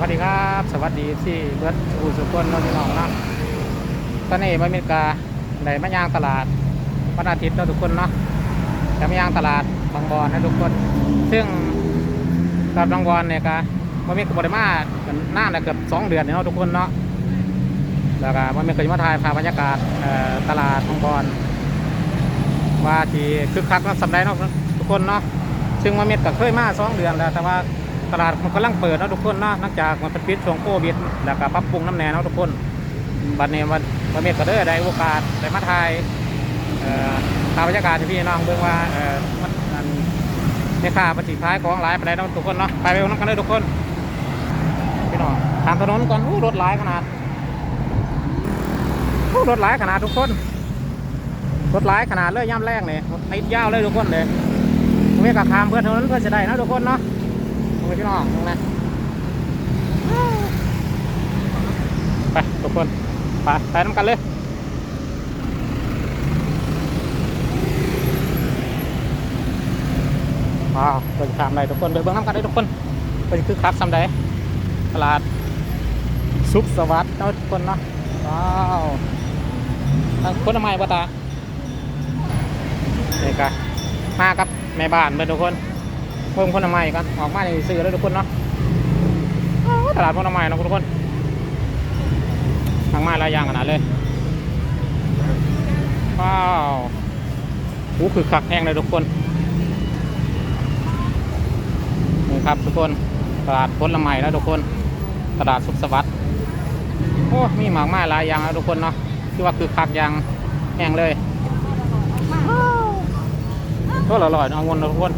วัสดีครับ สวัสดีที่เบิร์ดอูสุกนนนที่น้องเนาะตอนนี้มาเมริกาได้มาย่างตลาดวันอาทิตย์เนาะทุกคนเนาะจะมยางตลาดบางบอนนะทุกคน ซึ่งตลาดบางบอนเนี่ยก็มาเมริกาบริมากันนาเนแล้วเกือบสองเดือนเนาะทุกคนเนาะแล้วก็มาเมริกาจะมาถ่ายภาพบรรยากาศตลาดบางบอนว่าที่คึกคักและสำได้เนาะทุกคนเนาะซึ่งมาเม็ดก็เคยมาสองเดือนแล้วแต่ว่า ตลาดมันกำลังเปิดนะทุกคนเนาะหลังจากมันเป็นปิดช่วงโควิดแล้วก็ปรับปรุงน้ำแน่นะทุกคนบัดนี้วันมาเม็ดก็ได้ได้โอกาสได้มาถ่ายเอ่อภาพบรรยากาศให้พี่น้องเบิ่งว่าเอ่อมันมันในค่าปฏิท้ายของหลายไปไดเนะทุกคนเนาะไปไปน้ำกันเลยทุกคนพี่น้องตามถนนก่อนอู้รถหลายขนาดอู้รถหลายขนาดทุกคนรถหลายขนาดเลยย่ำแรกเลยติดยาวเลยทุกคนเลยผมไม่กลับทางเพื่อนเท่านั้นเพื่อนจะได้นะทุกคนเนาะ พี่น้องนั้นไปทุกคน ไปไปน้ำกันเลยว้าวเปิดทางได้ทุกคนไปเบิ่งน้ำกันได้ทุกคนไปคือคักซ้ำได้ตลาดซุปสวัสดิ์เนาะทุกคนเนาะว้าวคนทำไมบ้าตาเนี่ยก็มากับแม่บ้านเพื่อนทุกคน เพิ่มคนใหม่กันออกมาในซื้อแล้วทุกคนเนาะอ้าวตลาดคนใหม่เนาะทุกคนทางมาหลายอย่างขนาดเลยว้าวหูคือคักแห้งเลยทุกคนนี่ครับทุกคนตลาดผลไม้แล้วทุกคน ตลาดสุขสวัสดิ์โอ้มีหมากไม้หลายอย่างแล้วทุกคนเนาะที่ว่าคือคักอย่างแห้งเลยก็อร่อยๆนะองุ่นนะทุกคน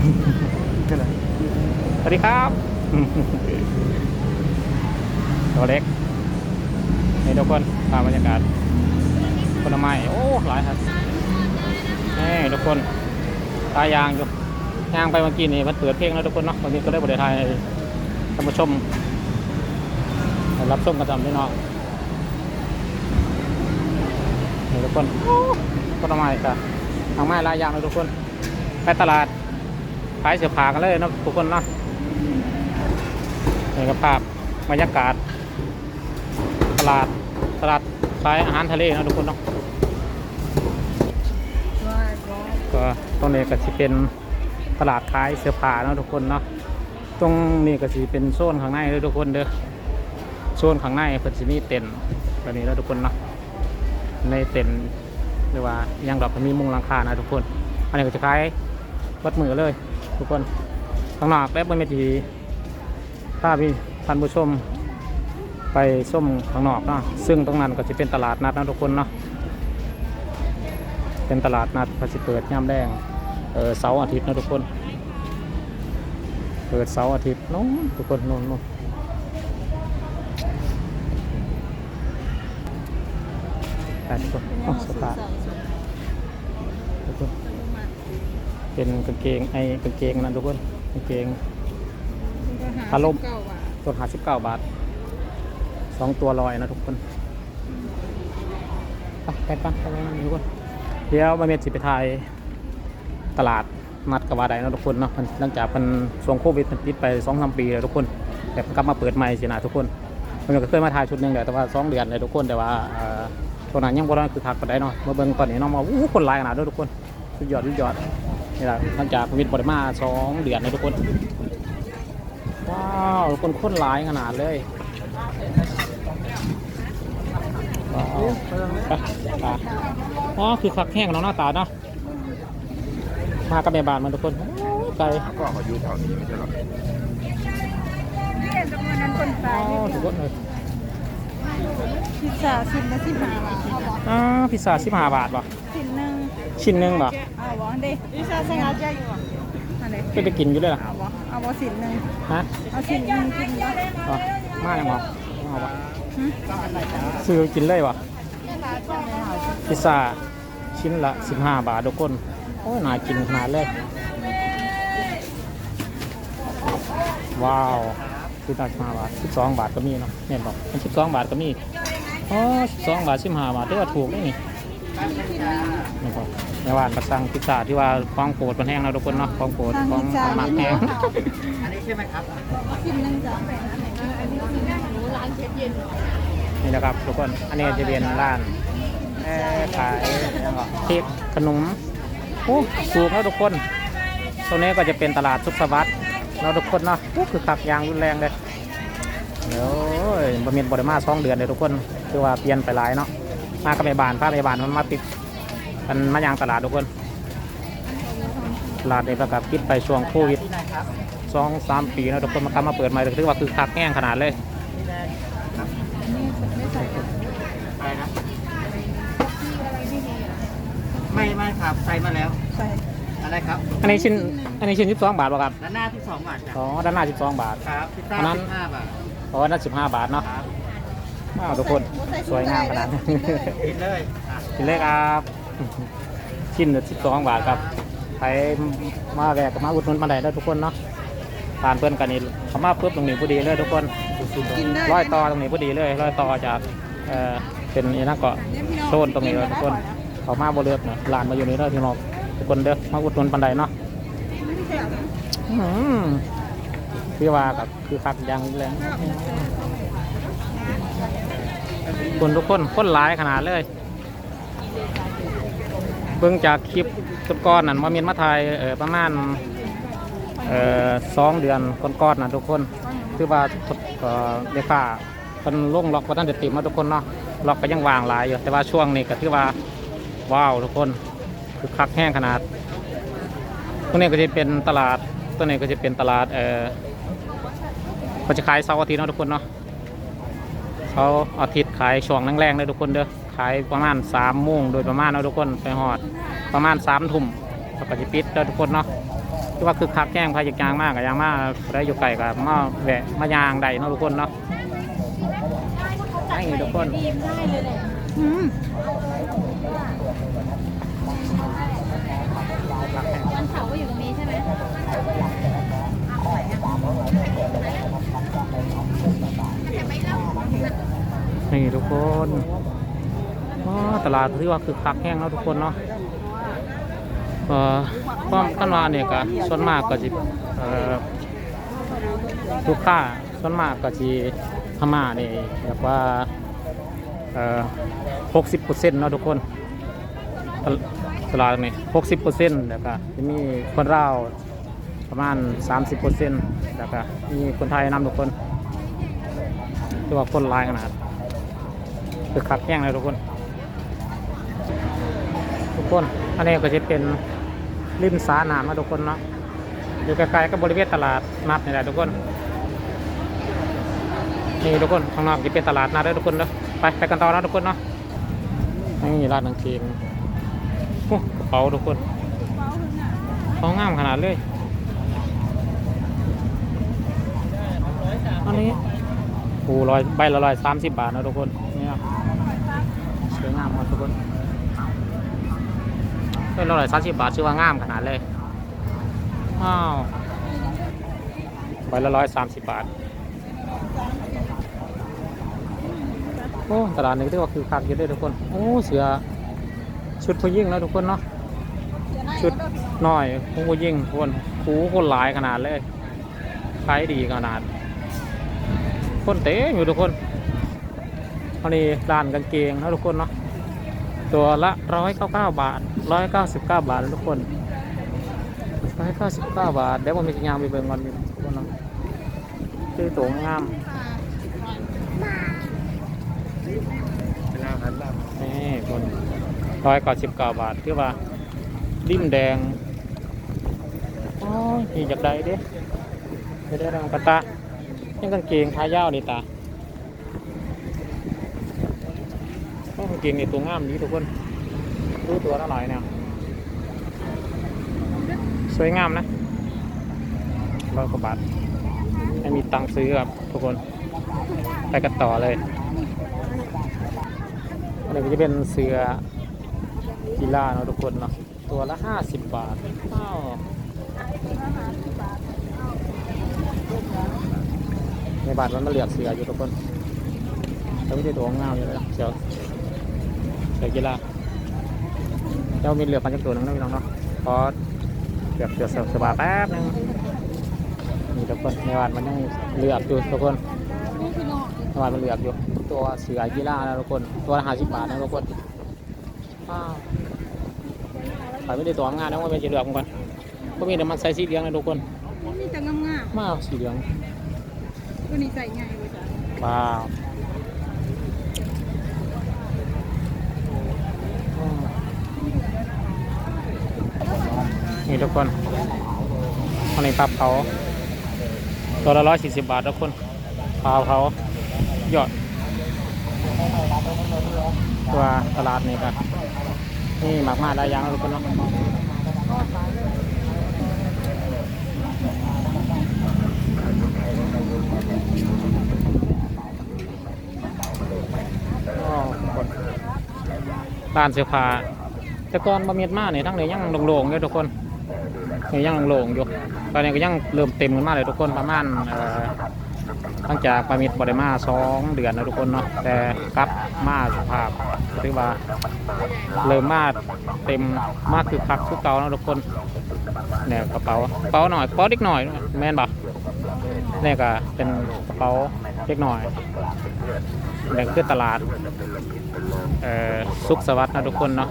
สวัสดีครับ ตัวเล็กนี่ทุกคนตามบรรยากาศผลไม้โอ้หลายครับนี่ทุกคนตายางอยู่ยางไปเมื่อกี้นี่มันเปิดเพลงแล้วทุกคนเนาะวันนี้ก็ได้บริไทยท่านผู้ชมรับชมกันจำได้เนาะนี่ทุกคนโอ้ผลไม้กันทางไม้ลายยางเลยทุกคน ไปตลาด ขายเสื้อผ้ากันเลยนะทุกคนนะนี่ก็ภาพบรรยากาศ ตลาดตลาดขายอาหารทะเลนะทุกคนเนาะก็ตรงนี้ก็จะเป็นตลาดขายเสื้อผ้านะทุกคนเนาะตรงนี้ก็จะเป็นโซนข้างในเลยทุกคนเด้อโซนข้างในเพิ่นสิมีเต็นท์แบบนี้แล้วทุกคนเนาะในเต็นท์หรือว่ายังดอกมีมุงหลังคานะทุกคน อันนี้ก็จะคล้ายวัดมือเลย ทุกคนข้างหนอกและบนเวทีถ้าพี่ท่านผู้ชม ไปส้มข้างนอกเนาะซึ่งตรงนั้นก็จะเป็นตลาดนัดนะทุกคนเนาะเป็นตลาดนัดพอสิเปิดย่ามแดงเออเสาร์อาทิตย์นะทุกคน เปิดเสาร์อาทิตย์นู้นทุกคนนู้นนู้นไปทุกคนโอ้สตาร์ทุกคน เป็นกางเกงไอ้กางเกงนั่นทุกคนกางเกง พัดลม ตัวหาสิบเก้าบาทสองตัวลอยนะทุกคนไปไปกันไปกันทุกคนเดี๋ยวมาเมจิไปถ่ายตลาดนัดกับวาไดนะทุกคนเนาะมันหลังจากมันช่วงโควิดมันปิดไปสองสามปีแล้วทุกคน แต่กลับมาเปิดใหม่สินะทุกคนมันก็เคยมาถ่ายชุดหนึ่งแหละแต่ว่าสองเดือนเลยทุกคนแต่ว่าเอ่อช่วงนั้นยังบ่ได้คือคักปานใดเนาะมาเบิ่งตอนนี้เนาะมาอู้คนหลายขนาดนี้ทุกคนสุดยอดสุดยอด นี่แหละหลังจากโควิดบ่ได้มาสองเดือนเลยทุกคน ว้าวคนคนหลายขนาดเลยว้าวไปไปอ๋อคือคักแห้งเนาะหน้าตาเนาะมากับแม่บ้านมันทุกคนโอ้ยไกลก็เขาอยู่แถวนี้ไม่ใช่หรอเรียนจำนวนนั้นคนอ๋ตายอทุกคนเลยพิซซ่าชิ้นละสิบห้าบาทอ่าพิซซ่าสิบห้าบาทป่ะชิ้นหนึ่ง ชิ้นหนึ่งป่ะเอาวะเด็พิซซ่าใส่งาแจ้อยู่วะอะไรก็จะกินอยู่เลยล่ะเอาวะเอาวะชิ้นหนึ่งฮะเอาชิ้นหนึ่งชิ้นละอ๋อมาอย่างบ่เอาวะหึซื้อกินเลยป่ะพิซซ่าชิ้นละสิบห้าบาททุกคนโอ้ยน่ากินขนาดเลยว้าวคือตัดมาบาทสิบสองบาทก็มีเนาะเนี่ยบอกมันสิบสองบาทก็มีอ๋อสิบสองบาทสิบห้าบาทถือว่าถูกนี่ นี่นี่ครับในว่านกระสังพิซซ่าที่ว่าของโปรดมันแห้งแล้วทุกคนเนาะของโปรดของของหมักแห้งช่ไหมครับชิ้นหนึงจ้ะอันนี้คือหนูร้านเชฟเย็นนี่นะครับทุกคนอันนี้จะเป็นร้านเอ่อขายแล้วก็เค้กขนมโอ้สูงแล้วทุกคนตรงนี้ก็จะเป็นตลาดสุขสวัสดิ์เราะทุกคนเนาะโอ้คือขับยางรุนแรงเลยเดี๋ยวบะเมียนบไดมาสองเดือนเลยทุกคน คือว่าเปลี่ยนไปหลายเนาะ มากับแม่บ้านพาแม่บ้านมันมาติดมันมายางตลาดทุกคนตลาดนี้ประกาศปิดไปช่วงโควิดที่ไหนครับสองสามปีนะทุกคนมากลับมาเปิดใหม่ถือว่าคือคักแห้งขนาดเลยที่แรกครับนี่ไม่ใส่อะไรอะไรนะไม่มีอะไม่ไม่ครับใส่มาแล้วใส่อะไรครับอันนี้ชิ้นอันนี้ชิ้นสิบสองบาทป่ะครับด้านหน้าที่สองบาทจ้ะอ๋อด้านหน้าสิบสองบาทครับพิซซ่าอันนั้นสิบห้าบาทอ๋อด้านสิบห้าบาทเนาะ ครับว้าวทุกคนสวยงามขนาดนี้กินเลยอะชิ้นเล็กครับชิ้นสิบสองบาทครับใครมาแวะก็มาอุดหนุนมาได้ได้อทุกคนเนาะทานเพื่อนกันนี่เขามาปุ๊บตรงนี้พอดีเลยทุกคนกินได้ร้อยต่อตรงนี้พอดีเลยร้อยต่อจากเอ่อเป็นนี่นะเกาะโซนตรงนี้เลยทุกคนเขามาบ่เลือกนะร้านมาอยู่นี่เด้อพี่น้องทุกคนเด้อมาอุดหนุนปันใดเนาะอื้อหือคือว่ากับคือคักอยังแรง คนทุกคนคนหลายขนาดเลย เบิ่งจากคลิปก้อนนั่นมาเมียนมาถ่ายเออประมาณเออสองเดือนก้อนๆน่ะทุกคนคือว่าเด็กค่าเป็นล่งล็อกว่าท่านเด็ดติมาทุกคนเนาะล็อกก็ยังวางหลายอยู่แต่ว่าช่วงนี้ก็ถือว่าว้าวทุกคนคือคักแห้งขนาดตัวนี้ก็จะเป็นตลาดตัวนี้ก็จะเป็นตลาดเออก็จะขายเสาร์อาทิตย์นะทุกคนเนาะ เสาอาทิตย์ขายช่วงแรงๆเลยทุกคนเด้อขายประมาณสามโมงโดยประมาณเนาะทุกคนไปหอดประมาณสามทุ่มแล้วก็จะปิดเด้อทุกคนเนาะที่ว่าคือคักแห้งพายยางมากกับยางมากได้อยู่ไก่กับมาแวะมายางใดเนาะทุกคนเนาะนี่ทุกคนวันเสาร์ก็อยู่ตรงนี้ใช่ไหม นี่ทุกคนอ๋อตลาดที่ว่าคือคักแห้งเนาะทุกคนเนาะอ่อความกันว่าเนี่ยก็ส่วนมากก็จะเอ่อลูกค้าส่วนมากก็จะพม่าเนี่ยแบบว่าหกสิบเปอร์เซ็นต์เนาะทุกคนตลาดนี่หกสิบเปอร์เซ็นต์แล้วก็จะมีคนเลาประมาณสามสิบเปอร์เซ็นต์แล้วก็มีคนไทยนำทุกคนที่ว่าคนลายขนาด คือขับแห้งเลยทุกคน ทุกคน อันนี้ก็จะเป็นริมสาหนามนะทุกคนเนาะอยู่ใกล้ๆกับบริเวณตลาดนัดนี่แหละทุกคนนี่ทุกคนข้างนอกจะเป็นตลาดนัดด้วยทุกคนเนาะไปไปกันต่อนะทุกคนเนาะนี่ร้านนังเกงโอ้กระเป๋าทุกคนเขางามขนาดเลยอันนี้โอ้ร้อยใบละร้อยสามสิบบาทนะทุกคน สวยงามมากทุกคนใบละร้อยสามสิบบาทชื่อว่างามขนาดเลยอ้าวใบละร้อยสามสิบบาท โอ้ตลาดนี้เรียกว่าคือคักเยอะเลยทุกคน โอ้เสือชุดผู้หญิงแล้วทุกคนเนาะชุดน้อยผู้หญิงคนหูคนหลายขนาดเลยขายดีขนาด คนเต็มอยู่ทุกคน อันนี้ร้านกางเกงนะทุกคนเนาะตัวละร้อยเก้าเก้าบาทร้อยเก้าสิบเก้าบาทนะทุกคนร้อยเก้าสิบเก้าบาทเดี๋ยวผมมีสัญญาณไปเบิ่งก่อนทุกคนเนาะคือตัวงามนี่คนร้อยเก้าสิบเก้าบาทคือว่าริมแดงอ๋อนี่จากใดเด้ไม่ได้รังกระตะยังกางเกงขายาวนี่ตา โอ้กงเกงนี่ตัวงามนี้ทุกคนดูตัวละหน่อยเนี่ยสวยงามนะร้อยกว่าบาทไม่มีตังค์ซื้อครับทุกคนไปกันต่อเลยอันนี้ก็จะเป็นเสือกีฬาเนาะทุกคนเนาะตัวละห้าสิบบาทอ้าวในบาทมันมาเหลือกเสืออยู่ทุกคนแต่ไม่ได้ตัวงามอยู่เลยนะเสือ เสือกีฬาเจ้ามีเหลือพันจักตัวนึงนะพี่น้องเนาะพอเหลือกเสือเสือสบายแป๊บนึงนี่ทุกคนในวันมันยังเหลือกอยู่ทุกคนในวันมันเหลือกอยู่ ตัวเสือกีฬานะทุกคน ตัวละห้าสิบบาทนะทุกคนว้าวขายไม่ได้ตัวงานนะว่าเป็นสีเหลืองก่อนก็มีแต่มันใส่สีเหลืองนะทุกคนมีแต่งามมากสีเหลืองตัวนี้ใส่ง่ายเว้ยจ้ะว้าวอืมนี่ ทุกคนอันนี้ปลาเผาตัวละร้อยสี่สิบบาททุกคนปลาเผายอดตัวตลาดนี่กันนี่หมากมาได้ยังทุกคนเนาะอ้าดร้านเสื้อผ้าแต่ก่อนบะเมียดมาเนี่ยทั้งเลยยังโล่งๆอยู่ทุกคน นี่ยังโล่งอยู่ตอนนี้ก็ยังเริ่มเต็มกันมากเลยทุกคนประมาณเอ่อหลังจากปามิดบริมาสองเดือนนะทุกคนเนาะแต่กลับมาสภาพหรือว่าเริ่มมาเต็มมากคือคักคือเก่านะทุกคนเนี่ยกระเป๋ากระเป๋าหน่อยกระเป๋าเล็กหน่อยแม่นปะเนี่ยก็เป็นกระเป๋าเล็กหน่อยเนี่ยคือตลาดเอ่อสุขสวัสดิ์นะทุกคนเนาะ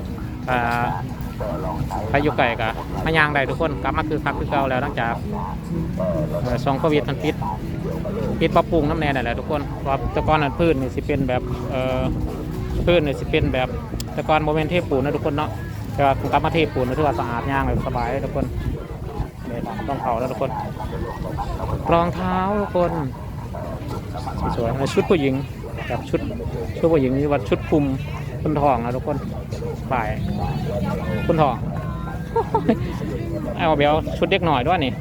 อ่า ใครอยู่ไกลกะพยางได้ทุกคนกลับมาคือคักคือเก่าแล้วหลังจากเอ่อสองโควิดมันปิดปิดปรับปรุงน้ำแน่นั่นแหละทุกคนเพราะตะกอนนั้นพืชนี่สิเป็นแบบเอ่อพืชนี่สิเป็นแบบตะกอนโมเมนเทปูนนะทุกคนเนาะแต่ว่ากลับมาเทปูนนะถือว่าสะอาดย่างเลยสบายทุกคนเนี่ยต้องเขาแล้วทุกคนรองเท้าทุกคนสวยๆชุดผู้หญิงแบบชุดชุดผู้หญิงนี่ว่าชุดคลุม คุณทองนะทุกคนฝ่ายคุณทองเอาเบลชุดเด็กหน่อยด้วยนี่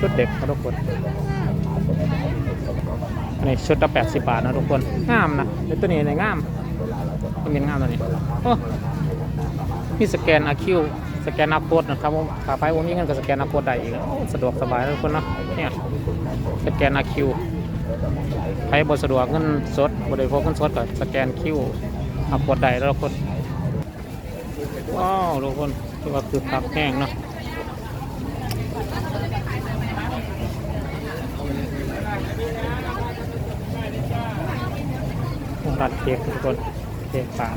ชุดเด็กนะทุกคนอันนี้ชุดละแปดสิบบาทนะทุกคนงามนะเดี๋ยวตัวนี้ในงามมันเป็นงามตัวนี้โอ้มีสแกนอาคิวสแกนอาโคดนะครับผมขาไปผมมีเงินก็สแกนอาโคดได้อีกสะดวกสบายนะทุกคนเนาะเนี่ยสแกนอาคิวใครบ่สะดวกเงินสดบ่ได้พกเงินสดก็สแกนคิว อาโคดได้แล้วคนว้าวทุกคนที่ว่าคือพักแห้งเนาะรัดเค้กทุกคนเค้กสาม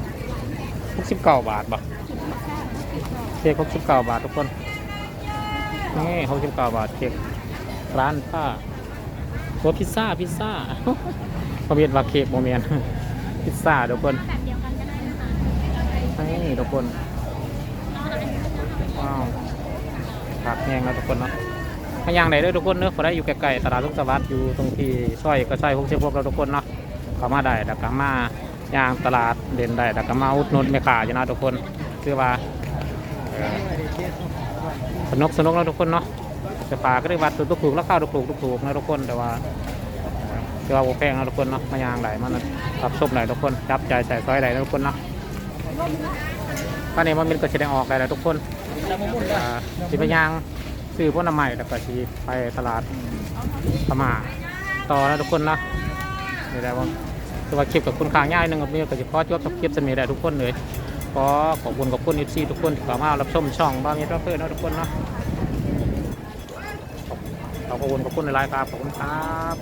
หกสิบเก้าบาทบ่เค้กหกสิบเก้าบาททุกคนนี่หกสิบเก้าบาทเค้กร้านป้าตัวพิซซ่าพิซซ่าเขาเรียกว่าเค้กโมเมนพิซซ่าทุกคน แบบเดียวกันก็ได้ นี่ทุกคนว้าวผักแห้งแล้วทุกคนเนาะพยางไหนด้วยทุกคนเนอะพอได้อยู่ใกลๆตลาดลุกสวัสดิ์อยู่ตรงที่ซอยก็ซอยหกสิบหกเราทุกคนเนาะเขามาได้ดักกามาย่างตลาดเด่นได้ดักกามาอุดหนุนไม่ขาอยู่นะทุกคนคือว่าสนุกสนุกแล้วทุกคนเนาะจะปลาก็ได้วัดตัวถูกแล้วข้าวถูกถูกนะทุกคนแต่ว่าเอ่อคือว่าโอแพงนะทุกคนเนาะมายางไหลมันรับชมไหลทุกคนจับใจใส่ซอยไหลทุกคนเนาะ ตอนนี้มันเป็นก็แสดงออกได้แล้วทุกคนอ่าสิไปย่างซื้อพวกน้ำใหม่แล้วก็สิไปตลาดพม่าต่อนะทุกคนเนาะนี่แหละว่าคือว่าคลิปกับคุณค้างง่ายหนึงกับมีก็จะพอจบกับคลิปสมีได้ทุกคนเลยขอขอบคุณขอบคุณเอฟซีทุกคนที่เข้ามารับชมช่องบ้ามีรับเพื่อนเนาะทุกคนเนาะขอบขอบคุณขอบคุณในไลน์ครับขอบคุณครับ